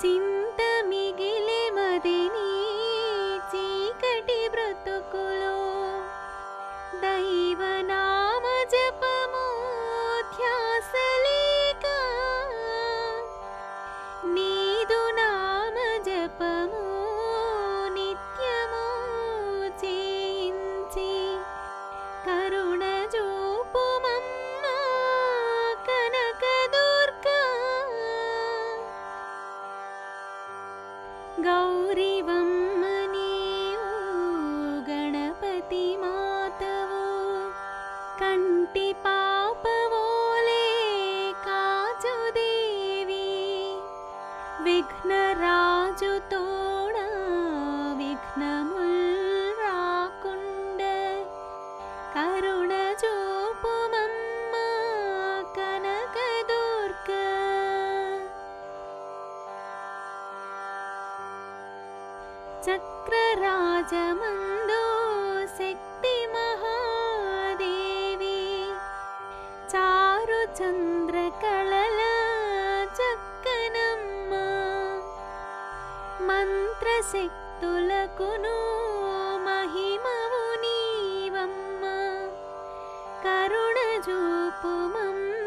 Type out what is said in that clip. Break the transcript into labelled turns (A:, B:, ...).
A: చింత మిగిలి మదిని చీకటి బ్రతుకులో. దైవ నామ జపము ధ్యాసలేక నీదు నామ జపము నిత్యము చేయించి కరు गौरिवं मनी गणपति मातवो कण्ठिपापवोले काचुदेवी विघ्नराजुतोण विघ्नमुल्कुण्ड करुणजु చక్రరాజమందో శక్తి మహాదేవి. చారు చంద్ర కళల చక్కనమ్మ. మంత్రశక్తులకును మహిమవు నీవమ్మ. కరుణ చూపుమమ్మ